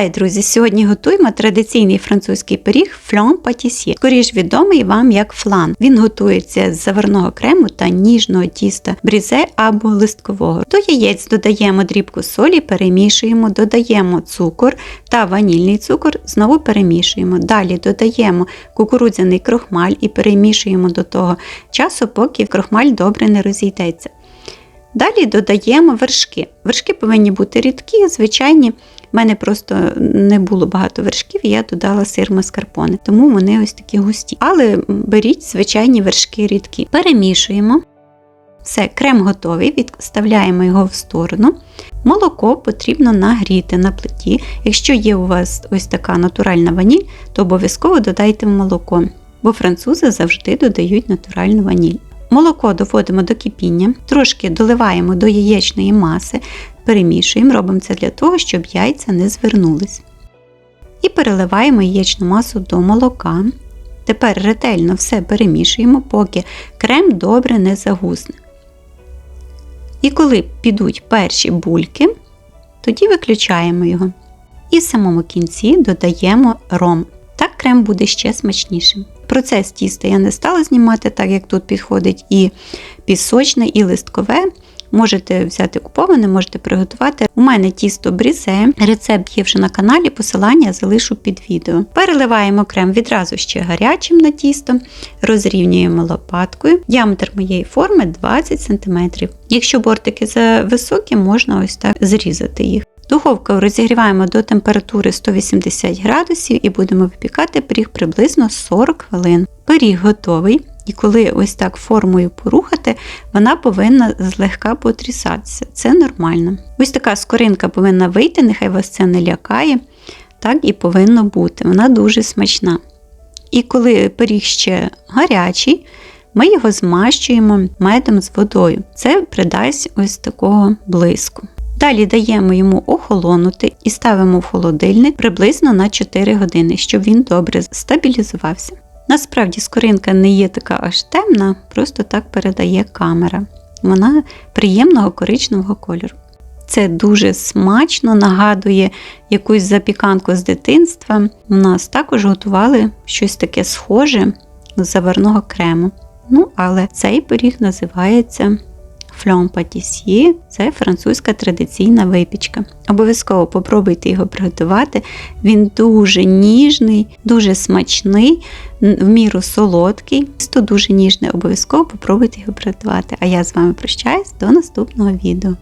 Вітаю, друзі! Сьогодні готуємо традиційний французький пиріг флан патісьє, скоріш відомий вам як флан. Він готується з заварного крему та ніжного тіста брізе або листкового. До яєць додаємо дрібку солі, перемішуємо, додаємо цукор та ванільний цукор, знову перемішуємо. Далі додаємо кукурудзяний крохмаль і перемішуємо до того часу, поки крохмаль добре не розійдеться. Далі додаємо вершки. Вершки повинні бути рідкі, звичайні. У мене просто не було багато вершків, і я додала сир маскарпоне, тому вони ось такі густі. Але беріть звичайні вершки рідкі. Перемішуємо. Все, крем готовий, відставляємо його в сторону. Молоко потрібно нагріти на плиті. Якщо є у вас ось така натуральна ваніль, то обов'язково додайте в молоко, бо французи завжди додають натуральну ваніль. Молоко доводимо до кипіння, трошки доливаємо до яєчної маси, перемішуємо, робимо це для того, щоб яйця не звернулись. І переливаємо яєчну масу до молока. Тепер ретельно все перемішуємо, поки крем добре не загусне. І коли підуть перші бульки, тоді виключаємо його. І в самому кінці додаємо ром. Так крем буде ще смачнішим. Процес тіста я не стала знімати, так як тут підходить і пісочне, і листкове. Можете взяти куповане, можете приготувати. У мене тісто брізе, рецепт є вже на каналі, посилання залишу під відео. Переливаємо крем відразу ще гарячим на тісто, розрівнюємо лопаткою. Діаметр моєї форми 20 см. Якщо бортики зависокі, можна ось так зрізати їх. Духовку розігріваємо до температури 180 градусів і будемо випікати пиріг приблизно 40 хвилин. Пиріг готовий, і коли ось так формою порухати, вона повинна злегка потрісатися. Це нормально. Ось така скоринка повинна вийти, нехай вас це не лякає. Так і повинно бути. Вона дуже смачна. І коли пиріг ще гарячий, ми його змащуємо медом з водою. Це придасть ось такого блиску. Далі даємо йому охолонути і ставимо в холодильник приблизно на 4 години, щоб він добре стабілізувався. Насправді скоринка не є така аж темна, просто так передає камера. Вона приємного коричневого кольору. Це дуже смачно нагадує якусь запіканку з дитинства. У нас також готували щось таке схоже з заварного крему. Ну, але цей пиріг називається фльон патісьє це французька традиційна випічка. Обов'язково попробуйте його приготувати. Він дуже ніжний, дуже смачний, в міру солодкий. Місто дуже ніжне, обов'язково попробуйте його приготувати. А я з вами прощаюсь до наступного відео.